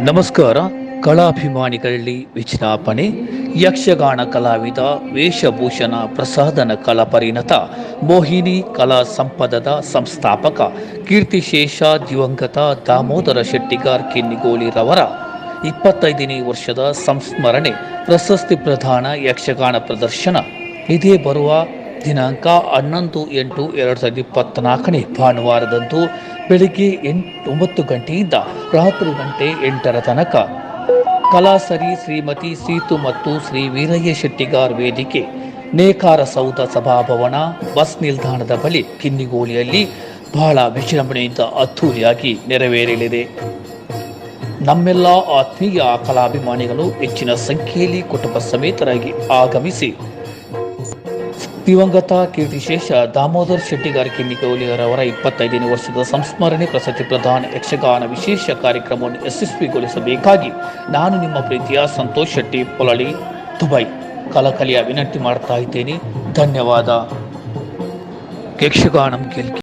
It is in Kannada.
ನಮಸ್ಕಾರ. ಕಲಾಭಿಮಾನಿಗಳಲ್ಲಿ ವಿಜ್ಞಾಪನೆ, ಯಕ್ಷಗಾನ ಕಲಾವಿದ, ವೇಷಭೂಷಣ ಪ್ರಸಾದನ ಕಲಾ ಪರಿಣತ, ಮೋಹಿನಿ ಕಲಾ ಸಂಪದದ ಸಂಸ್ಥಾಪಕ, ಕೀರ್ತಿಶೇಷ ದಿವಂಗತ ದಾಮೋದರ ಶೆಟ್ಟಿಗಾರ್ ಕಿನ್ನಿಗೋಳಿರವರ ಇಪ್ಪತ್ತೈದನೇ ವರ್ಷದ ಸಂಸ್ಮರಣೆ, ಪ್ರಶಸ್ತಿ ಪ್ರಧಾನ ಯಕ್ಷಗಾನ ಪ್ರದರ್ಶನ. ಇದೇ ಬರುವ ದಿನಾಂಕ ಹನ್ನೊಂದು ಎಂಟು ಎರಡು ಸಾವಿರದ ಇಪ್ಪತ್ತ್ನಾಲ್ಕನೇ ಭಾನುವಾರದಂದು ಬೆಳಿಗ್ಗೆ ಎಂಟು ಒಂಬತ್ತು ಗಂಟೆಯಿಂದ ರಾತ್ರಿ ಗಂಟೆ ಎಂಟರ ತನಕ. ಕಲಾಸರಿ ಶ್ರೀಮತಿ ಸೀತು ಮತ್ತು ಶ್ರೀ ವೀರಯ್ಯ ಶೆಟ್ಟಿಗಾರ್ ವೇದಿಕೆ, ನೇಕಾರ ಸೌಧ ಸಭಾಭವನ, ಬಸ್ ನಿಲ್ದಾಣದ ಬಳಿ ಕಿನ್ನಿಗೋಳಿಯಲ್ಲಿ ಬಹಳ ವಿಜೃಂಭಣೆಯಿಂದ ಅದ್ಧೂರಿಯಾಗಿ ನೆರವೇರಲಿದೆ. ನಮ್ಮೆಲ್ಲ ಆತ್ಮೀಯ ಕಲಾಭಿಮಾನಿಗಳು ಹೆಚ್ಚಿನ ಸಂಖ್ಯೆಯಲ್ಲಿ ಕುಟುಂಬ ಸಮೇತರಾಗಿ ಆಗಮಿಸಿ ದಿವಂಗತ ವಿಶೇಷ ದಾಮೋದರ್ ಶೆಟ್ಟಿಗಾರಿಕೆ ನಿಗೌಲಿಯರವರ ಇಪ್ಪತ್ತೈದನೇ ವರ್ಷದ ಸಂಸ್ಮರಣೆ ಪ್ರಸತಿ ಪ್ರಧಾನ ಯಕ್ಷಗಾನ ವಿಶೇಷ ಕಾರ್ಯಕ್ರಮವನ್ನು ಯಶಸ್ವಿಗೊಳಿಸಬೇಕಾಗಿ ನಾನು ನಿಮ್ಮ ಪ್ರೀತಿಯ ಸಂತೋಷ್ ಶೆಟ್ಟಿ ಪೊಲಳಿ ದುಬೈ ಕಲಕಲಿಯ ವಿನಂತಿ ಮಾಡ್ತಾ ಇದ್ದೇನೆ. ಧನ್ಯವಾದ. ಯಕ್ಷಗಾನಂ ಗೆಲ್ಕಿ